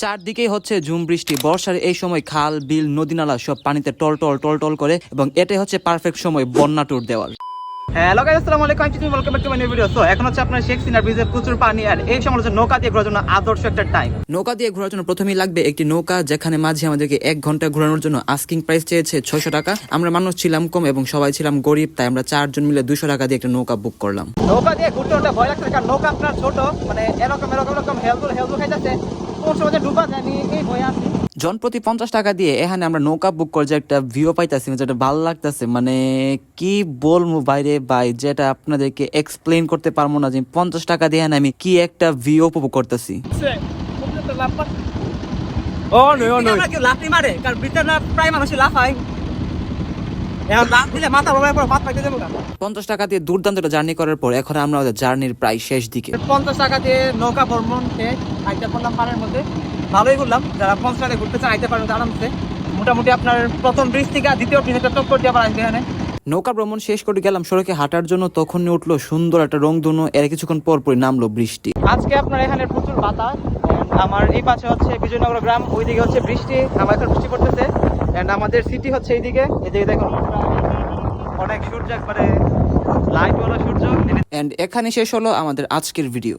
চারদিকেই হচ্ছে ঝুম বৃষ্টি বর্ষার এই সময় খাল বিল নদী নালা সব পানিতে টল টল টল টল করে এবং এটাই হচ্ছে পারফেক্ট সময় বন্যা ট্যুর দেওয়ার। হ্যালো গাইস আসসালামু আলাইকুম আমি welcome back to my video so এখন হচ্ছে আপনার শেখ সিনার ব্রিজে প্রচুর পানি আর এই সময় হচ্ছে নৌকা দিয়ে ঘোরার জন্য আদর্শ একটা টাইম নৌকা দিয়ে ঘোরার জন্য প্রথমেই লাগবে একটি নৌকা যেখানে মাঝে আমাদেরকে এক ঘণ্টা ঘোরানোর জন্য আস্কিং প্রাইস চেয়েছে ছয়শো টাকা। আমরা মানুষ ছিলাম কম এবং সবাই ছিলাম গরিব তাই আমরা চারজন মিলে দুশো টাকা দিয়ে একটা নৌকা বুক করলাম। নৌকা দিয়ে ঘুরতে ওটা ভয় লাগছে কারণ নৌকা আপনার ছোট মানে এরকম এরকম এরকম হেলদুল হেলদুল খাইতেছে। কোন সময় যে যায় আমি এই ভয়ে আছি জন প্রতি পঞ্চাশ টাকা দিয়ে এখানে আমরা নৌকা বুক করে যে একটা ভিউ পাইতেছি যেটা ভালো লাগতেছে মানে কি বলব বাইরে ভাই যেটা আপনাদেরকে এক্সপ্লেন করতে পারব না যে পঞ্চাশ টাকা দিয়ে এখানে আমি কি একটা ভিউ উপভোগ করতেছি। ও নয় নয় লাফ লাফি মারে? কারণ ব্রিজটা না প্রায় মানুষই লাফায়। এখন লাফ দিলে মাথা বড় পর মাথা পাইতে দেবো পঞ্চাশ টাকা দিয়ে দুর্দান্ত একটা জার্নি করার পর এখন আমরা আমাদের জার্নির প্রায় শেষ দিকে। পঞ্চাশ টাকা দিয়ে নৌকা ভ্রমণ আইতে পারলাম পাড়ের মধ্যে। ভালোই ঘুরলাম। যারা পঞ্চাশ টাকা ঘুরতে চান আইতে পারেন আরামসে। মোটামুটি আপনার প্রথম ব্রিজ থেকে দ্বিতীয় ব্রিজে টক্কর দিয়ে আবার আসবে এখানে। নৌকা ভ্রমণ শেষ করে গেলাম সড়কে হাঁটার জন্য তখন উঠল সুন্দর একটা রং রংধনু। এর কিছুক্ষণ পর পরই নামলো বৃষ্টি। আজকে আপনার এখানে প্রচুর বাতাস। আমার এই পাশে হচ্ছে বিজয়নগর গ্রাম, ওইদিকে হচ্ছে বৃষ্টি আমার এখন বৃষ্টি পড়তেছে এন্ড আমাদের সিটি হচ্ছে এইদিকে। এদিকে দেখুন, অনেক সূর্য একবারে লাইট ওয়ালা সূর্য। এন্ড এখানে শেষ হলো আমাদের আজকের ভিডিও